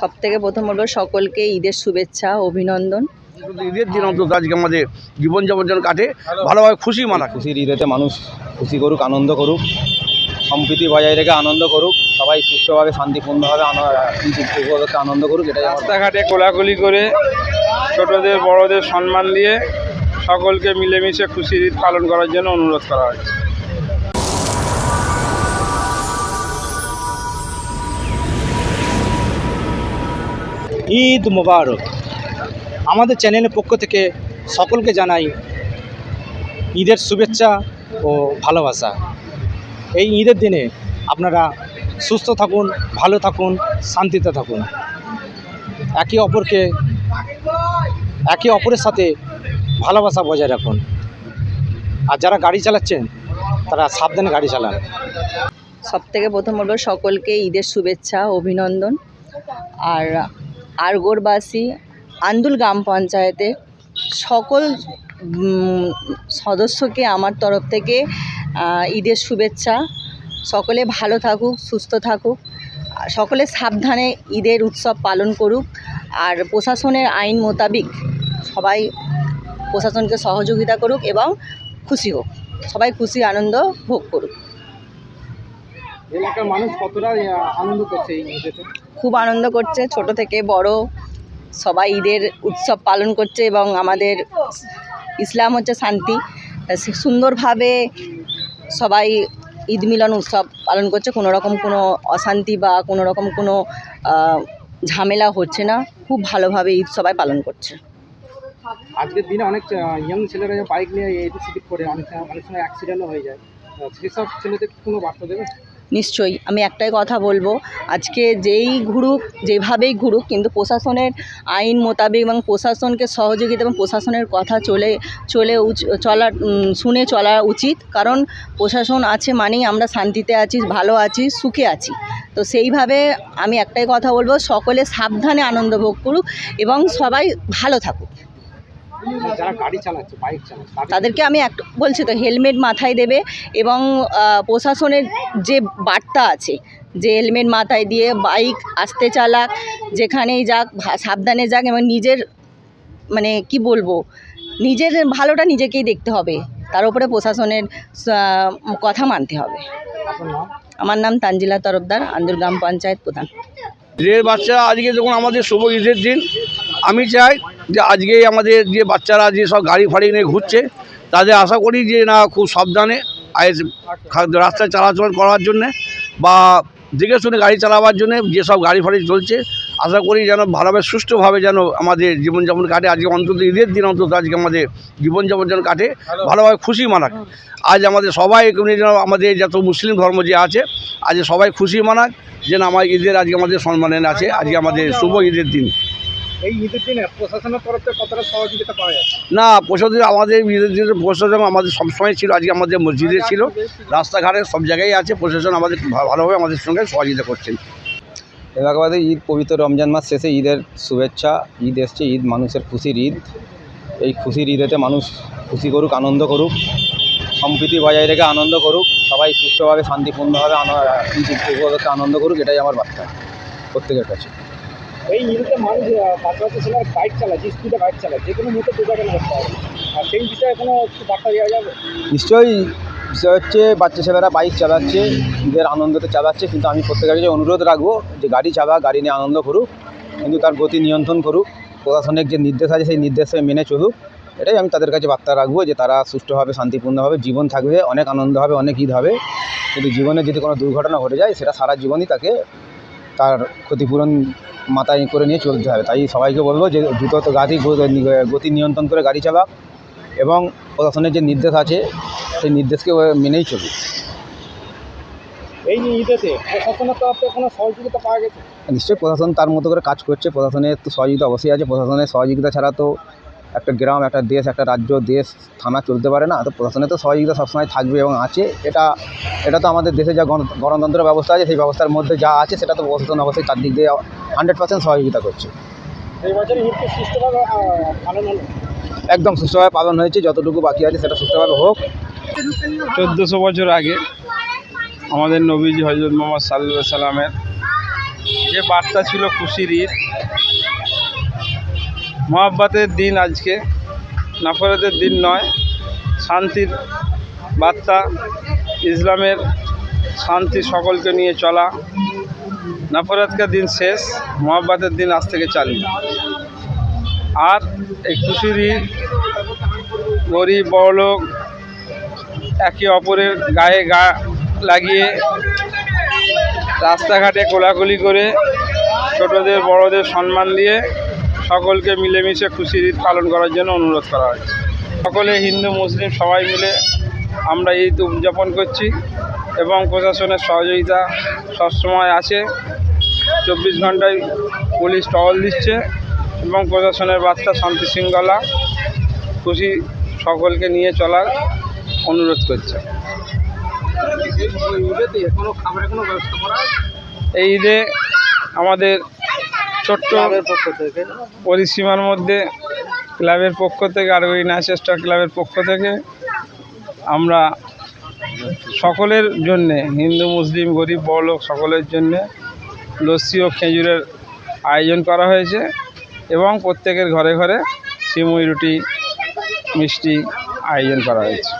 সব থেকে প্রথম বলব সকলকে ঈদের শুভেচ্ছা অভিনন্দন। ঈদের দিন অন্তত আজকে আমাদের জীবনযাপন যেন কাটে ভালোভাবে খুশি মানা। খুশির ঈদেতে মানুষ খুশি করুক আনন্দ করুক সম্প্রীতি বজায় রেখে আনন্দ করুক সবাই সুস্থভাবে শান্তিপূর্ণভাবে আনন্দ করুক এটাই রাস্তাঘাটে কোলাকুলি করে ছোটদের বড়দের সম্মান দিয়ে সকলকে মিলেমিশে খুশির ঈদ পালন করার জন্য অনুরোধ করা হয়েছে। ঈদ মোবারক। আমাদের চ্যানেলের পক্ষ থেকে সকলকে জানাই ঈদের শুভেচ্ছা ও ভালোবাসা। এই ঈদের দিনে আপনারা সুস্থ থাকুন, ভালো থাকুন, শান্তিতে থাকুন। একে অপরকে, একে অপরের সাথে ভালোবাসা বজায় রাখুন। আর যারা গাড়ি চালাচ্ছেন, তারা সাবধানে গাড়ি চালান। সব থেকে প্রথম বলব, সকলকে ঈদের শুভেচ্ছা, অভিনন্দন। আর আরগোরবাসী, আন্দুল গ্রাম পঞ্চায়েতের সকল সদস্যকে আমার তরফ থেকে ঈদের শুভেচ্ছা। সকলে ভালো থাকুক, সুস্থ থাকুক। সকলে সাবধানে ঈদের উৎসব পালন করুক। আর প্রশাসনের আইন মোতাবিক সবাই প্রশাসনকে সহযোগিতা করুক এবং খুশি হোক। সবাই খুশি, আনন্দ ভোগ করুক। এলাকার মানুষ কতটা আনন্দ করছে এই ঈদেতে খুব আনন্দ করছে। ছোট থেকে বড় সবাই ঈদের উৎসব পালন করছে এবং আমাদের ইসলাম হচ্ছে শান্তি। সুন্দরভাবে সবাই ঈদ মিলন উৎসব পালন করছে। কোনো রকম কোনো অশান্তি বা কোনো রকম কোনো ঝামেলা হচ্ছে না। খুব ভালোভাবে ঈদ সবাই পালন করছে। আজকের দিনে অনেক ইয়াং ছেলেরা বাইক নিয়ে এদিক সেদিক করে অনেক অনেক সময় অ্যাক্সিডেন্টও হয়ে যায়। সেসব ছেলেদের কোনো বার্তা দেবে নিশ্চয়ই আমি একটাই কথা বলব, আজকে যেই ঘুরুক, যেভাবেই ঘুরুক, কিন্তু প্রশাসনের আইন মোতাবেক এবং প্রশাসনকে সহযোগিতা এবং প্রশাসনের কথা চলে চলে চলা শুনে চলা উচিত। কারণ প্রশাসন আছে মানেই আমরা শান্তিতে আছি, ভালো আছি, সুখে আছি। তো সেইভাবে আমি একটাই কথা বলব, সকলে সাবধানে আনন্দ ভোগ করুক এবং সবাই ভালো থাকুক। যারা গাড়ি চালাচ্ছে বাইক চালাচ্ছে তাদেরকে আমি এক বলছি তো হেলমেট মাথায় দেবে এবং প্রশাসনের যে বার্তা আছে যে হেলমেট মাথায় দিয়ে বাইক আসতে চালাক যেখানেই যাক সাবধানে যাক এবং নিজের মানে কি বলব নিজের ভালোটা নিজেকেই দেখতে হবে। তার উপরে প্রশাসনের কথা মানতে হবে। আমার নাম তানজিলা তরফদার আন্দুল গ্রাম পঞ্চায়েত প্রধান। ঈদের বাচ্চারা আজকে যখন আমাদের শুভ ঈদের দিন। আমি চাই যে আজকে আমাদের যে বাচ্চারা যে সব গাড়ি ফাড়ি নিয়ে ঘুরছে, তাদের আশা করি যে না খুব সাবধানে রাস্তায় চলাচল করার জন্যে বা দেখে শুনে গাড়ি চালাবার জন্যে যেসব গাড়ি ফাড়ি চলছে আশা করি যেন ভালোভাবে সুষ্ঠুভাবে যেন আমাদের জীবনযাপন কাটে। আজকে অন্তত ঈদের দিন অন্তত আজকে আমাদের জীবনযাপন যেন কাটে ভালোভাবে খুশি মানাক। আজ আমাদের সবাই যেন আমাদের যত মুসলিম ধর্ম যে আছে আজ সবাই খুশি মানাক যেন আমার ঈদের আজকে আমাদের সম্মানের আছে আজকে আমাদের শুভ ঈদের দিন। এই ঈদের দিনে প্রশাসনের তরফ থেকে কতটা সহযোগিতা পাওয়া যাচ্ছে? না প্রশাসন আমাদের ঈদের দিনের প্রশাসন আমাদের সবসময় ছিল আজকে আমাদের মসজিদে ছিল রাস্তাঘাটে সব জায়গায় আছে প্রশাসন আমাদের ভালোভাবে আমাদের সঙ্গে সহযোগিতা করছেন। এলাকাবাদে ঈদ পবিত্র রমজান মাস শেষে ঈদের শুভেচ্ছা ঈদ এসছে ঈদ মানুষের খুশির ঈদ। এই খুশির ঈদেতে মানুষ খুশি করুক আনন্দ করুক সম্প্রীতি বজায় রেখে আনন্দ করুক সবাই সুস্থভাবে শান্তিপূর্ণভাবে আন- ঈদ উপলক্ষে আনন্দ করুক এটাই আমার বার্তা প্রত্যেকের কাছে। এই ঈদেতে মানুষ বাইক চালায় যে বাইক চালায় যে কোনো মুহূর্তে দুর্ঘটনা ঘটতে পারে। আর সেই বিষয়ে কোনো বার্তা দেওয়া যাবে? নিশ্চয়ই বিষয় হচ্ছে বাচ্চা ছেলেরা বাইক চালাচ্ছে ঈদের আনন্দতে চালাচ্ছে, কিন্তু আমি প্রত্যেকের কাছে অনুরোধ রাখব যে গাড়ি চালা, গাড়ি নিয়ে আনন্দ করুক, কিন্তু তার গতি নিয়ন্ত্রণ করুক প্রশাসনের যে নির্দেশ আছে, সেই নির্দেশে মেনে চলুক, এটাই আমি তাদের কাছে বার্তা রাখব যে তারা সুষ্ঠুভাবে, শান্তিপূর্ণভাবে জীবন থাকবে, অনেক আনন্দ হবে, অনেক ঈদ হবে, কিন্তু জীবনে যদি কোনো দুর্ঘটনা ঘটে যায়, সেটা সারা জীবনই তাকে তার ক্ষতিপূরণ মাথায় করে নিয়ে চলতে হবে। তাই সবাইকে বলব যে দ্রুত গাড়ি গতি নিয়ন্ত্রণ করে গাড়ি চালাক এবং প্রশাসনের যে নির্দেশ আছে সেই নির্দেশকে মেনেই চলুক এই ঈদেতে প্রশাসনের তরফ কোনো সহযোগিতা পাওয়া গেছে? নিশ্চয়ই প্রশাসন তার মতো করে কাজ করছে। প্রশাসনের তো সহযোগিতা অবশ্যই আছে। প্রশাসনের সহযোগিতা ছাড়া তো একটা গ্রাম একটা দেশ একটা রাজ্য দেশ থানা চলতে পারে না। তো প্রশাসনের তো সহযোগিতা সবসময় থাকবে এবং আছে। এটা এটা তো আমাদের দেশে যা গণ- গণতন্ত্র ব্যবস্থা আছে সেই ব্যবস্থার মধ্যে যা আছে সেটা তো প্রশাসন অবশ্যই তার দিক দিয়ে হান্ড্রেড পার্সেন্ট সহযোগিতা করছে। এই বছর সুস্থভাবে পালন হলো একদম সুস্থভাবে পালন হয়েছে, যতটুকু বাকি আছে সেটা সুস্থভাবে হোক। চোদ্দোশো বছর আগে আমাদের নবীজি হজরত মোহাম্মদ সাল্লাহ সাল্লামের যে বার্তা ছিল খুশির ঈদ, মহাব্বাতের দিন আজকে, নফরতের দিন নয়, শান্তির বার্তা, ইসলামের শান্তি সকলকে নিয়ে চলা, নফরতকার দিন শেষ, মহাব্বাতের দিন আজ থেকে চালু। আর এই খুশির গরিব বড়লোক একে অপরের গায়ে গা লাগিয়ে রাস্তাঘাটে কোলাকুলি করে ছোটদের, বড়দের সম্মান দিয়ে সকলকে মিলেমিশে খুশির ঈদ পালন করার জন্য অনুরোধ করা হয়েছে। সকলে হিন্দু, মুসলিম সবাই মিলে আমরা ঈদ উদযাপন করছি এবং প্রশাসনের সহযোগিতা সবসময় আছে। চব্বিশ ঘন্টায় পুলিশ টহল দিচ্ছে। এবং প্রশাসনের বার্তা, শান্তি শৃঙ্খলা, খুশি সকলকে নিয়ে চলার অনুরোধ করছে। এই ঈদে আমাদের ছোট্ট পরিসীমার মধ্যে ক্লাবের পক্ষ থেকে আর ওই ন্যাচেস্টার ক্লাবের পক্ষ থেকে আমরা সকলের জন্যে, হিন্দু, মুসলিম, গরিব, বড়লোক সকলের জন্যে লস্যি ও খেজুরের আয়োজন করা হয়েছে। এবং প্রত্যেকের ঘরে ঘরে সিমুই রুটি মিষ্টি আয়োজন করা হয়েছে।